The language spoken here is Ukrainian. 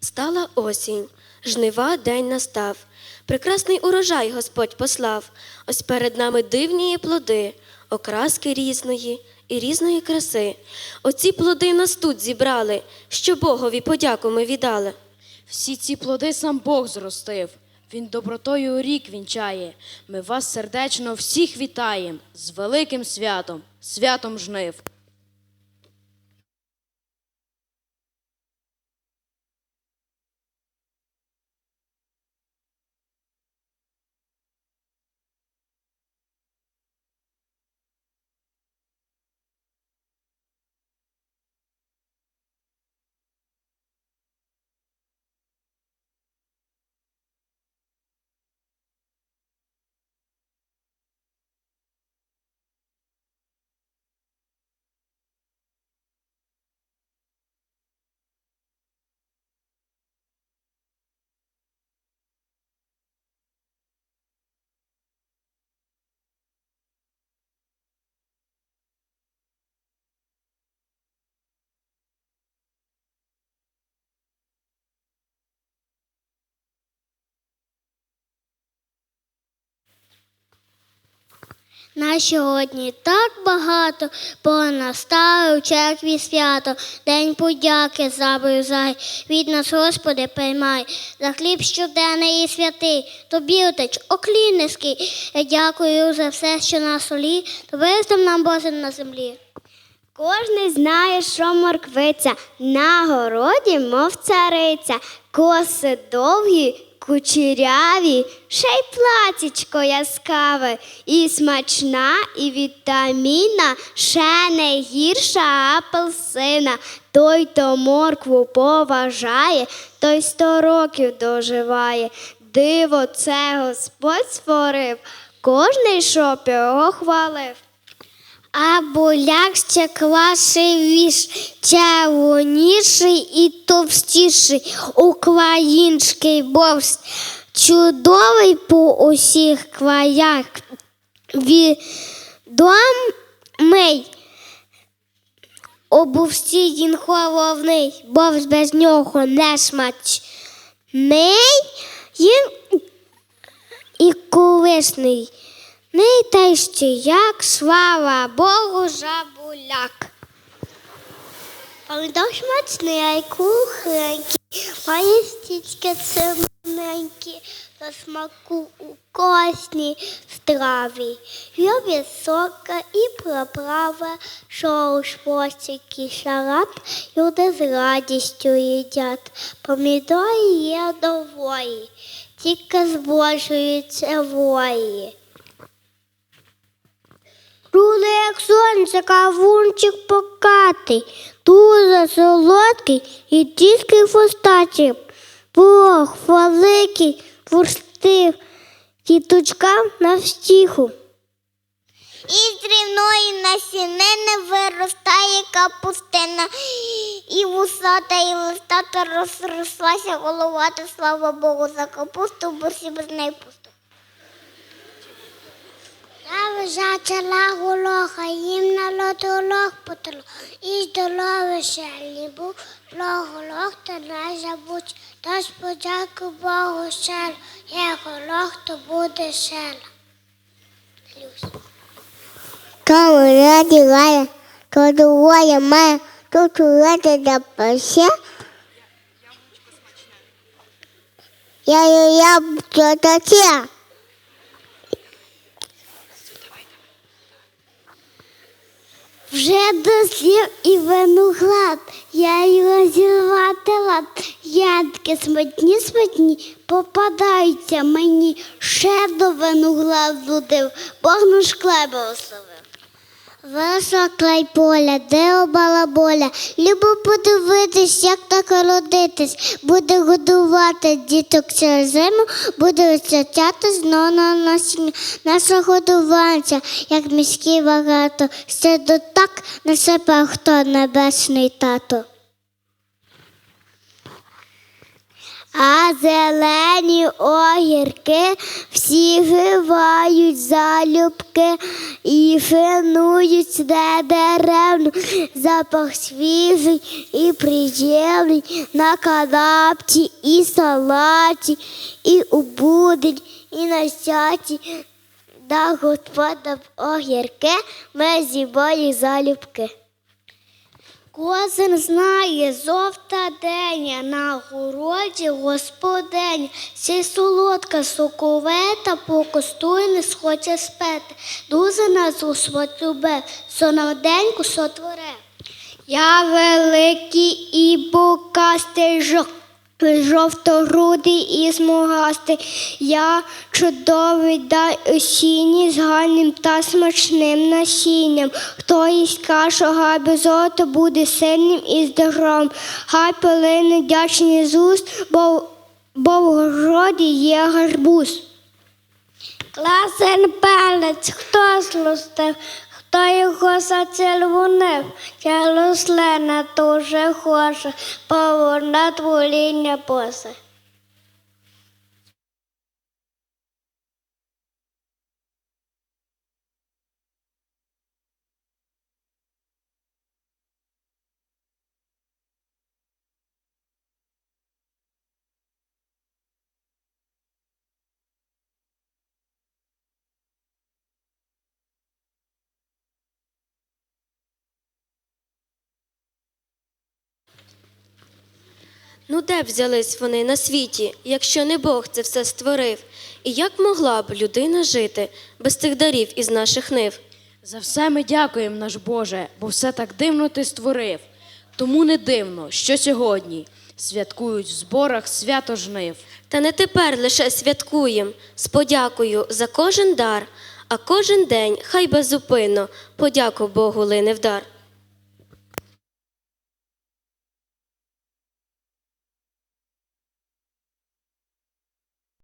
Стала осінь, жнива день настав. Прекрасний урожай Господь послав. Ось перед нами дивні плоди, окраски різної і різної краси. Оці плоди нас тут зібрали, що Богові подяку ми віддали. Всі ці плоди сам Бог зростив. Він добротою рік вінчає. Ми вас сердечно всіх вітаєм з великим святом, святом жнив. На сьогодні так багато, бо настало в черкві свято, День подяки за брюзай. Від нас, Господи, приймай, за хліб щоденний і святий, тобі, отеч, оклін низький. Я дякую за все, що на солі, то вистав нам Боже на землі. Кожний знає, що морквиця на городі, мов цариця, коси довгі, кучеряві, ще й платічко яскраве, і смачна, і вітаміна, ще не гірша апельсина. Той, то моркву поважає, той сто років доживає. Диво це Господь створив, кожний щоб його хвалив. А буляк ще квашевіш, червоніший і товстіший, український борщ, чудовий по усіх краях. Відомий обовсі він головний, борщ без нього не смачний і корисний. Не те ще як, слава Богу, жабуляк. Помідор смачний, кухенький, має стічки цемненькі, за смаку у косні страві. Любить сока і приправа, у шпостики шарат, люди з радістю їдять. Помідори є дової, тільки з Божої цевої. Як сонце, кавунчик покатий, дуже солодкий і тільки фостачий. Бог великий пустив діточкам на встіху. Із дрібної насінини виростає капустина, і вусата, і листата розрослася головати, слава Богу, за капусту, бо всі без неї пусто. Я вижачала голоха, їм на лотолох потолок, і здоровий шельний був, плоголох та не забудь, тож подяку Богу шел, як голох, то буде шела. Кому не ділає, то двоє має, то чоловіка для пасе. Я я я то таке. Вже дослів і виноград, я його зірватила. Ядки смачні, смачні попадаються мені. Ще до винограду див, Бог наш шклебе ословив. Високла край поля, де балаболя, любо подивитись, як так родитись, буде годувати діток через зиму, буде висвячати знову на насіння наша годуванця, як міський багато, ще до так насипав хто небесний тато. А зелені огірки всі гивають залюбки, і шанують де деревну, запах свіжий і приємний на канапці, і салаті, і у будень, і на сяті. Да господа огірки, ми зібої залюбки. Кожен знає, зовта деня на городі господиня, сі солодка соковита, покостує, не схоче спети, Дуже нас Господь любив, со на деньку сотворив. Я великий і бокастий жовт. Жовторудий і смугастий, я чудовий дай осінній з гарним та смачним насінням. Хто їсть кашу гай золото, буде сильним і здоровим. Хай полине дячний з уст, бо, бо в городі є гарбуз. Класен палець, хто злостив, хто його зацілунив, я рослина дуже хоче, повна творіння босе. Ну де б взялись вони на світі, якщо не Бог це все створив? І як могла б людина жити без цих дарів із наших нив? За все ми дякуємо, наш Боже, бо все так дивно ти створив. Тому не дивно, що сьогодні святкують в зборах свято жнив. Та не тепер лише святкуєм з подякою за кожен дар, а кожен день хай безупинно подяку Богу лине в дар.